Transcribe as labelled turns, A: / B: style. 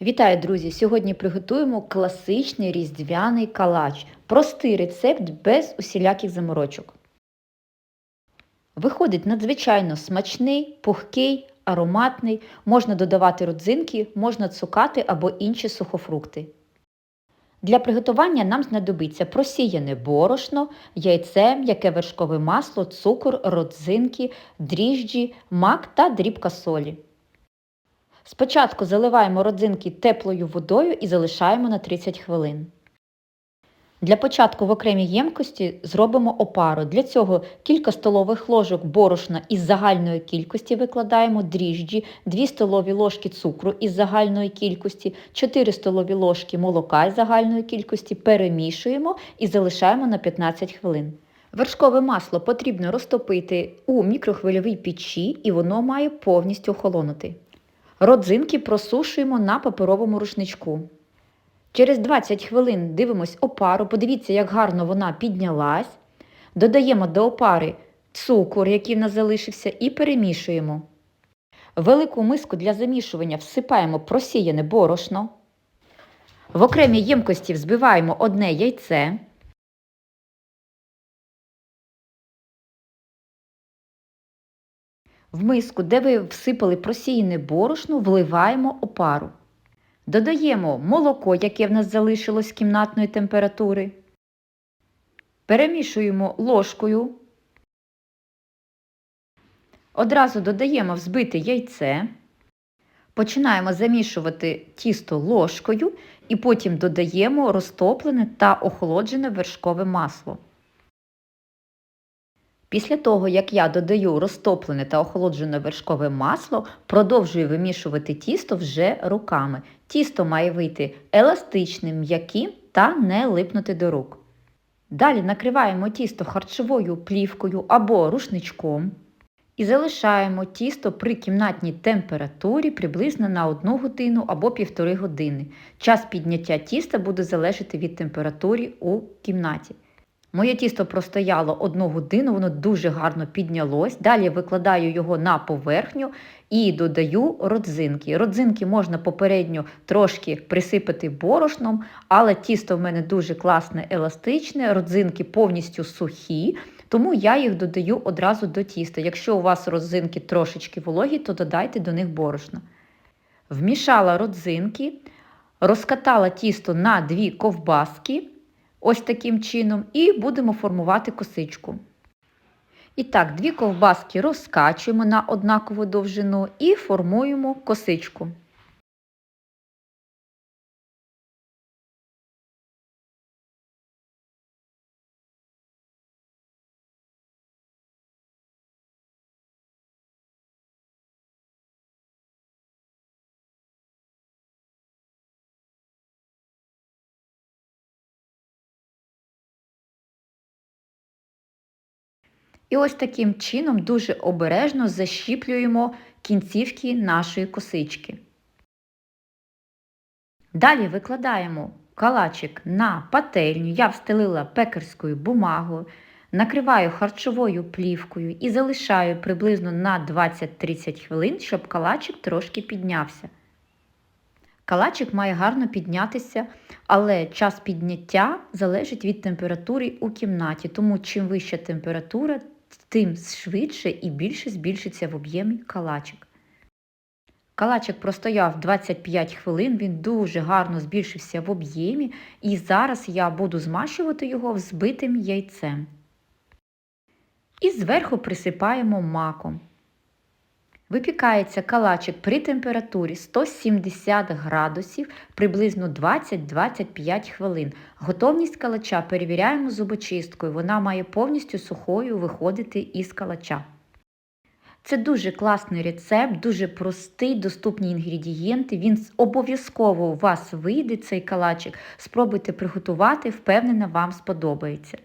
A: Вітаю, друзі! Сьогодні приготуємо класичний різдвяний калач. Простий рецепт без усіляких заморочок. Виходить надзвичайно смачний, пухкий, ароматний, можна додавати родзинки, можна цукати або інші сухофрукти. Для приготування нам знадобиться просіяне борошно, яйце, м'яке вершкове масло, цукор, родзинки, дріжджі, мак та дрібка солі. Спочатку заливаємо родзинки теплою водою і залишаємо на 30 хвилин. Для початку в окремій ємкості зробимо опару. Для цього кілька столових ложок борошна із загальної кількості викладаємо дріжджі, 2 столові ложки цукру із загальної кількості, 4 столові ложки молока із загальної кількості, перемішуємо і залишаємо на 15 хвилин. Вершкове масло потрібно розтопити у мікрохвильовій печі і воно має повністю охолонути. Родзинки просушуємо на паперовому рушничку. Через 20 хвилин дивимось опару, подивіться, як гарно вона піднялась. Додаємо до опари цукор, який в нас залишився, і перемішуємо. Велику миску для замішування всипаємо просіяне борошно. В окремій ємкості взбиваємо одне яйце. В миску, де ви всипали просіяне борошно, вливаємо опару. Додаємо молоко, яке в нас залишилось кімнатної температури. Перемішуємо ложкою. Одразу додаємо взбите яйце. Починаємо замішувати тісто ложкою і потім додаємо розтоплене та охолоджене вершкове масло. Після того, як я додаю розтоплене та охолоджене вершкове масло, продовжую вимішувати тісто вже руками. Тісто має вийти еластичним, м'яким та не липнути до рук. Далі накриваємо тісто харчовою плівкою або рушничком і залишаємо тісто при кімнатній температурі приблизно на 1 годину або 1,5 години. Час підняття тіста буде залежати від температури у кімнаті. Моє тісто простояло одну годину, воно дуже гарно піднялось. Далі викладаю його на поверхню і додаю родзинки. Родзинки можна попередньо трошки присипати борошном, але тісто в мене дуже класне, еластичне, родзинки повністю сухі, тому я їх додаю одразу до тіста. Якщо у вас родзинки трошечки вологі, то додайте до них борошно. Вмішала родзинки, розкатала тісто на дві ковбаски. Ось таким чином, і будемо формувати косичку. І так, дві ковбаски розкачуємо на однакову довжину і формуємо косичку. І ось таким чином дуже обережно защіплюємо кінцівки нашої косички. Далі викладаємо калачик на пательню, я встелила пекарською бумагою, накриваю харчовою плівкою і залишаю приблизно на 20-30 хвилин, щоб калачик трошки піднявся. Калачик має гарно піднятися, але час підняття залежить від температури у кімнаті, тому чим вища температура, тим швидше і більше збільшиться в об'ємі калачик. Калачик простояв 25 хвилин, він дуже гарно збільшився в об'ємі, і зараз я буду змащувати його взбитим яйцем. І зверху присипаємо маком. Випікається калачик при температурі 170 градусів приблизно 20-25 хвилин. Готовність калача перевіряємо зубочисткою, вона має повністю сухою виходити із калача. Це дуже класний рецепт, дуже простий, доступні інгредієнти. Він обов'язково у вас вийде цей калачик. Спробуйте приготувати, впевнена, вам сподобається.